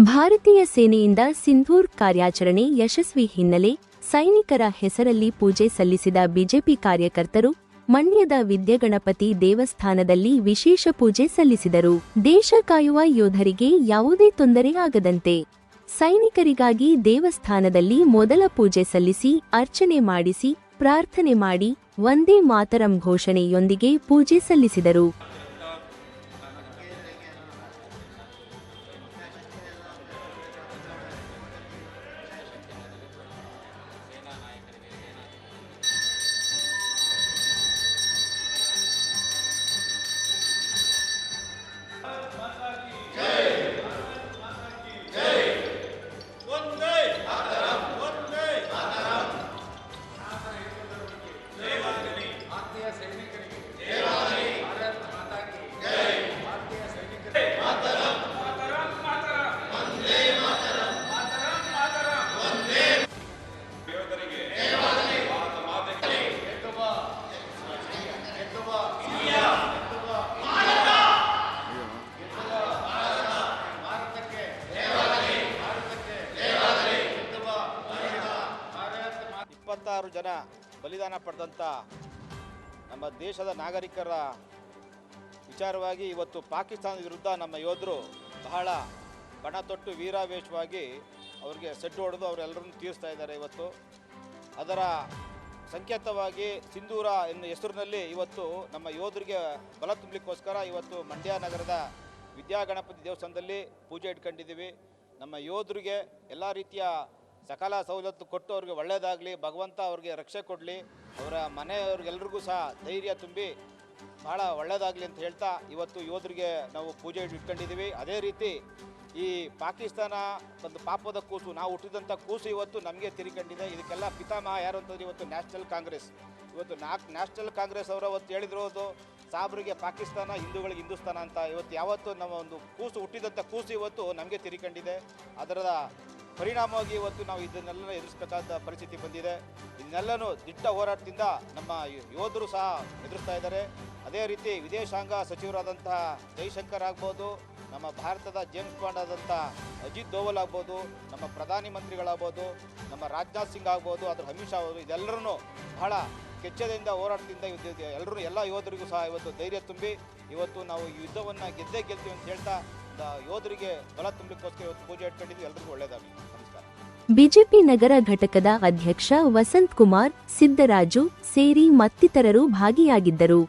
ಭಾರತೀಯ ಸೇನೆಯಿಂದ ಸಿಂಧೂರ್ ಕಾರ್ಯಾಚರಣೆ ಯಶಸ್ವಿ ಹಿನ್ನೆಲೆ ಸೈನಿಕರ ಹೆಸರಲ್ಲಿ ಪೂಜೆ ಸಲ್ಲಿಸಿದ ಬಿಜೆಪಿ ಕಾರ್ಯಕರ್ತರು ಮಂಡ್ಯದ ವಿದ್ಯಗಣಪತಿ ದೇವಸ್ಥಾನದಲ್ಲಿ ವಿಶೇಷ ಪೂಜೆ ಸಲ್ಲಿಸಿದರು. ದೇಶ ಕಾಯುವ ಯೋಧರಿಗೆ ಯಾವುದೇ ತೊಂದರೆ ಆಗದಂತೆ ಸೈನಿಕರಿಗಾಗಿ ದೇವಸ್ಥಾನದಲ್ಲಿ ಮೊದಲ ಪೂಜೆ ಸಲ್ಲಿಸಿ ಅರ್ಚನೆ ಮಾಡಿಸಿ ಪ್ರಾರ್ಥನೆ ಮಾಡಿ ಒಂದೇ ಮಾತರಂ ಘೋಷಣೆಯೊಂದಿಗೆ ಪೂಜೆ ಸಲ್ಲಿಸಿದರು. ಇಪ್ಪತ್ತಾರು ಜನ ಬಲಿದಾನ ಪಡೆದಂಥ ನಮ್ಮ ದೇಶದ ನಾಗರಿಕರ ವಿಚಾರವಾಗಿ ಇವತ್ತು ಪಾಕಿಸ್ತಾನದ ವಿರುದ್ಧ ನಮ್ಮ ಯೋಧರು ಬಹಳ ಬಣ ತೊಟ್ಟು ವೀರಾವೇಶವಾಗಿ ಅವರಿಗೆ ಸೆಡ್ಡು ಹೊಡೆದು ಅವರೆಲ್ಲರನ್ನು ತೀರಿಸ್ತಾ ಇದ್ದಾರೆ ಇವತ್ತು. ಅದರ ಸಂಕೇತವಾಗಿ ಸಿಂಧೂರ ಎನ್ನು ಹೆಸರಿನಲ್ಲಿ ಇವತ್ತು ನಮ್ಮ ಯೋಧರಿಗೆ ಬಲ ತುಂಬಲಿಕ್ಕೋಸ್ಕರ ಇವತ್ತು ಮಂಡ್ಯ ನಗರದ ವಿದ್ಯಾಗಣಪತಿ ದೇವಸ್ಥಾನದಲ್ಲಿ ಪೂಜೆ ಇಟ್ಕೊಂಡಿದ್ದೀವಿ. ನಮ್ಮ ಯೋಧರಿಗೆ ಎಲ್ಲ ರೀತಿಯ ಸಕಲ ಸವಲತ್ತು ಕೊಟ್ಟು ಅವ್ರಿಗೆ ಒಳ್ಳೆಯದಾಗಲಿ ಭಗವಂತ ಅವ್ರಿಗೆ ರಕ್ಷೆ ಕೊಡಲಿ, ಅವರ ಮನೆಯವ್ರಿಗೆಲ್ರಿಗೂ ಸಹ ಧೈರ್ಯ ತುಂಬಿ ಭಾಳ ಒಳ್ಳೆಯದಾಗಲಿ ಅಂತ ಹೇಳ್ತಾ ಇವತ್ತು ಯೋಧರಿಗೆ ನಾವು ಪೂಜೆ ಇಟ್ಕೊಂಡಿದ್ದೀವಿ. ಅದೇ ರೀತಿ ಈ ಪಾಕಿಸ್ತಾನ ಒಂದು ಪಾಪದ ಕೂಸು, ನಾವು ಹುಟ್ಟಿದಂಥ ಕೂಸು ಇವತ್ತು ನಮಗೆ ತಿರುಗಂಡಿದೆ ಇದಕ್ಕೆಲ್ಲ ಪಿತಾಮಹ ಯಾರು ಅಂತಂದ್ರೆ ಇವತ್ತು ನ್ಯಾಷನಲ್ ಕಾಂಗ್ರೆಸ್. ಇವತ್ತು ನಾಲ್ಕು ನ್ಯಾಷನಲ್ ಕಾಂಗ್ರೆಸ್ ಅವರು ಅವತ್ತು ಹೇಳಿದಿರೋದು ಸಾಬ್ರಿಗೆ ಪಾಕಿಸ್ತಾನ, ಹಿಂದೂಗಳಿಗೆ ಹಿಂದೂಸ್ತಾನ ಅಂತ. ಇವತ್ತು ಯಾವತ್ತು ನಮ್ಮ ಒಂದು ಕೂಸು, ಹುಟ್ಟಿದಂಥ ಕೂಸು ಇವತ್ತು ನಮಗೆ ತಿರುಗಂಡಿದೆ ಅದರ ಪರಿಣಾಮವಾಗಿ ಇವತ್ತು ನಾವು ಇದನ್ನೆಲ್ಲ ಎದುರಿಸಬೇಕಾದ ಪರಿಸ್ಥಿತಿ ಬಂದಿದೆ. ಇದನ್ನೆಲ್ಲನೂ ದಿಟ್ಟ ಹೋರಾಟದಿಂದ ನಮ್ಮ ಯೋಧರು ಸಹ ಎದುರಿಸ್ತಾ ಇದ್ದಾರೆ. ಅದೇ ರೀತಿ ವಿದೇಶಾಂಗ ಸಚಿವರಾದಂತಹ ಜೈಶಂಕರ್ ಆಗ್ಬೋದು, ನಮ್ಮ ಭಾರತದ ಜೇಮ್ಸ್ ಬಾಂಡ್ ಆದಂಥ ಅಜಿತ್ ದೋವಲ್ ಆಗ್ಬೋದು, ನಮ್ಮ ಪ್ರಧಾನಿ ಮಂತ್ರಿಗಳಾಗ್ಬೋದು, ನಮ್ಮ ರಾಜನಾಥ್ ಸಿಂಗ್ ಆಗ್ಬೋದು ಅದರ ಅಮಿತ್ ಶಾ ಅವರು ಇದೆಲ್ಲರೂ ಬಹಳ ಕೆಚ್ಚದಿಂದ ಹೋರಾಟದಿಂದ ಎಲ್ಲರೂ ಎಲ್ಲ ಯೋಧರಿಗೂ ಸಹ ಇವತ್ತು ಧೈರ್ಯ ತುಂಬಿ ಇವತ್ತು ನಾವು ಯುದ್ಧವನ್ನು ಗೆದ್ದೇ ಗೆಲ್ತೀವಿ ಅಂತ ಹೇಳ್ತಾ ಯೋಧರಿಗೆ ಬಲ ತುಂಬಲಿಕ್ಕೋಸ್ಕರ ಇವತ್ತು ಪೂಜೆ ಇಟ್ಕೊಂಡಿದ್ವಿ ಎಲ್ಲರಿಗೂ ಒಳ್ಳೆಯದಾಗಲಿ ನಮಸ್ಕಾರ. ಬಿಜೆಪಿ ನಗರ ಘಟಕದ ಅಧ್ಯಕ್ಷ ವಸಂತ್ ಕುಮಾರ್, ಸಿದ್ದರಾಜು ಸೇರಿ ಮತ್ತಿತರರು ಭಾಗಿಯಾಗಿದ್ದರು.